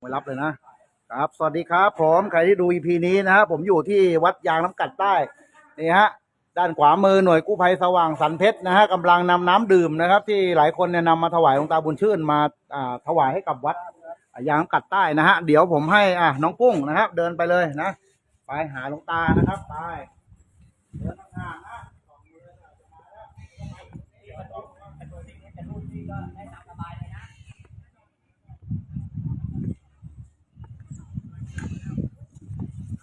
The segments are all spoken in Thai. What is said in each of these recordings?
ไม่รับเลยนะครับ สวัสดีครับผมใครที่ดู EP นี้นะฮะผมอยู่ที่วัดยางน้ำกัดใต้นี่ฮะ ด้านขวามือหน่วยกู้ภัยสว่างสันเพชรนะฮะกำลังนำน้ำดื่มนะครับ ที่หลายคนเนี่ยนำมาถวายหลวงตาบุญชื่นมาอ่าถวายให้กับวัดยางน้ำกัดใต้นะฮะเดี๋ยวผมให้อะน้องกุ้งนะครับ เดินไปเลยนะ ไปหาหลวงตานะครับไปเดินห่างนะสวั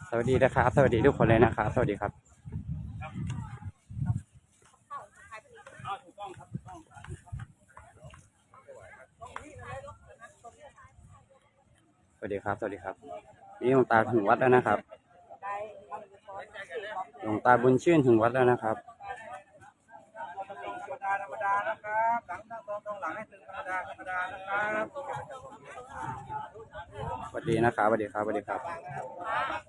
สวัสดีนะครับ สวัสดีทุกคนเลยนะครับ สวัสดีครับสวัสดีครับ สวัสดีครับ นี่หลวงตาถึงวัดแล้วนะครับหลวงตาบุญชื่นถึงวัดแล้วนะครับธรรมดานะครับหลังตั้งตรงตรงหลังให้ตึงธรรมดาธรรมดานะครับสวัสดีนะครับสวัสดีครับสวัสดีครับ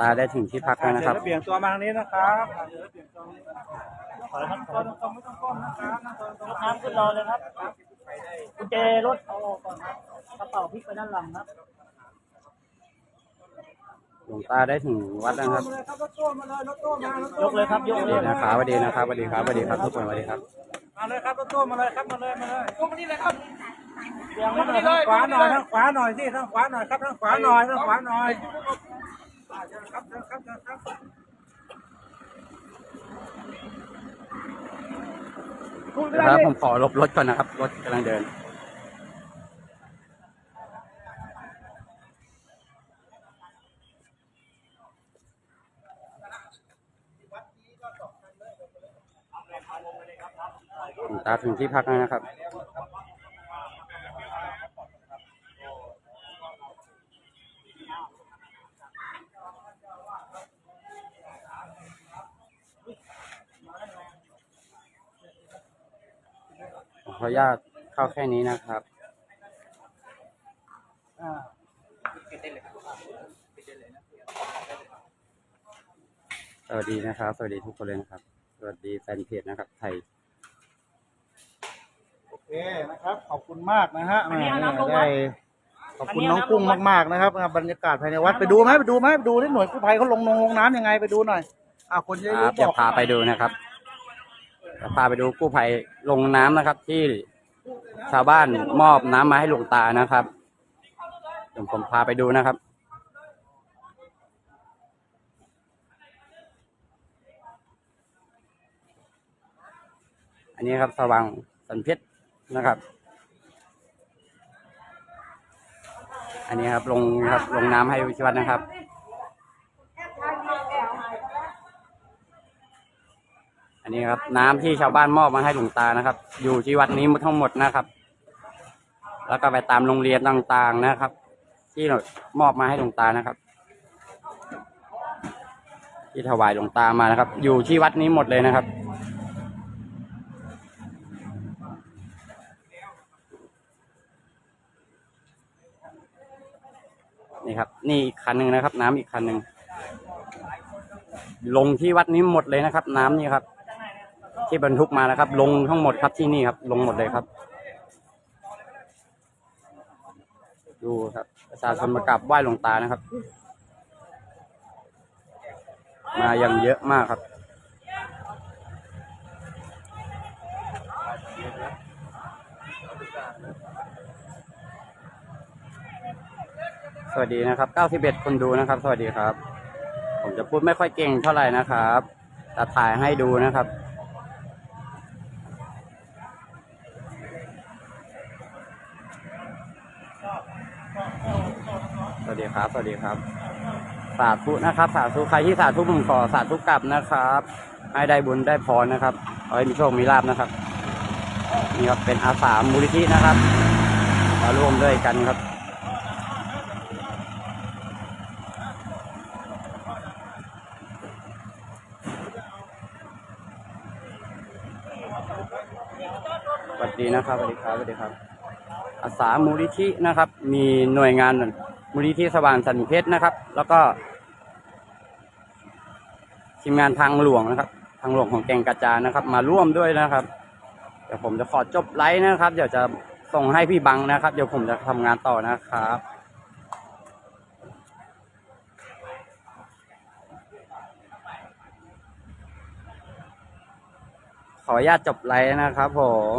ตาได้ถึงที่พักแล้วนะครับเดี๋ยวเบี่ยงตัวมาทางนี้นะครับเดี๋ยวเบี่งตัวนี้ขอให้มันตัวตรงไม่ต้องก้มนะครับนั่งตัวตรงน้ำขึ้นรอเลยครับกุญแจรถเอาออกก่อนครับกระเป๋าพลิกไปด้านหลังครับหลวงตาได้ถึงวัดแล้วนะครับมาเลยครับยกเลยครับยกสวัสเลดียนะครับสวัสดีนะครับสวัสดีครับสวัสดีครับทุกคนสวัสดีครับมาเลยครับรถตู้มาเลยครับมาเลยมาเลยตู้มานี่เลยครับเบี่ยงมาหน่อยทางขวาหน่อยทางขวาหน่อยสิทางขวาหน่อยครับทางขวาหน่อยทางขวาหน่อย เชิญครับเชิญครับเชิญครับเดี๋ยวครับผมขอลบรถก่อนนะครับ รถกำลังเดินหลวงตาถึงที่พักแล้วนะครับ ออนุญาตเข้าแค่นี้นะครับสวัสดีนะครับ สวัสดีทุกคนเลยนะครับ สวัสดีแฟนเพจนะครับ ไทย โอเคนะครับ ขอบคุณมากนะฮะแหมได้ขอบคุณน้องกุ้งมากๆนะครับบรรยากาศภายในวัดไปดูไหมไปดูไหมไปดูที่หน่วยกู้ภัยเขาลงนงลงน้ำยังไงไปดูหน่อยอ่าคนจะครู้รับบเดี๋ยอวกพาไปดูนะครับจะ พาไปดูกู้ภัยลงน้ำนะครับ ที่ชาวบ้านมอบน้ำมาให้หลวงตานะครับเดี๋ยวผมพาไปดูนะครับอันนี้ครับสว่างสันเพชรนะครับ อันนี้ครับลงครับลงน้ำให้ที่วัดนะครับ นนี้ครับน้ำที่ชาวบ้านมอบมาให้หลวงตานะครับ อยู่ที่วัดนี้ทั้งหมดนะครับ แล้วก็ไปตามโรงเรียนต่างๆนะครับ ที่มอบมาให้หลวงตานะครับ ที่ถวายหลวงตามานะครับ อยู่ที่วัดนี้หมดเลยนะครับนี่ครับ นี่อีกคันหนึ่งนะครับ น้ำอีกคันหนึ่งลงที่วัดนี้หมดเลยนะครับ น้ำนี่ครับ ที่บรรทุกมานะครับ ลงทั้งหมดครับที่นี่ครับ ลงหมดเลยครับ ดูครับ ประชาชนมากราบไหว้หลวงตานะครับ มาอย่างเยอะมากครับสวัสดีนะครับ 91 คนดูนะครับ สวัสดีครับ ผมจะพูดไม่ค่อยเก่งเท่าไหร่นะครับแต่ถ่ายให้ดูนะครับ สวัสดีครับ สวัสดีครับ สาธุนะครับ สาธุใครที่สาธุผมขอสาธุกลับนะครับ ให้ได้บุญได้พรนะครับขอให้มีโชคมีลาบนะครับนี่ครับเป็นอาสามูลิธินะครับมาร่วมด้วยกันครับสวัสดีนะครับสวัสดีครับสวัสดีครับ อาสามูลนิธินะครับ มีหน่วยงานมูลนิธิสว่างสันเพชรนะครับ แล้วก็ทีมงานทางหลวงนะครับ ทางหลวงของแกงกระจานะครับ มาร่วมด้วยนะครับ เดี๋ยวผมจะขอจบไลฟ์นะครับ เดี๋ยวจะส่งให้พี่บังนะครับ เดี๋ยวผมจะทำงานต่อนะครับขออนุญาตจบไลน์นะครับผม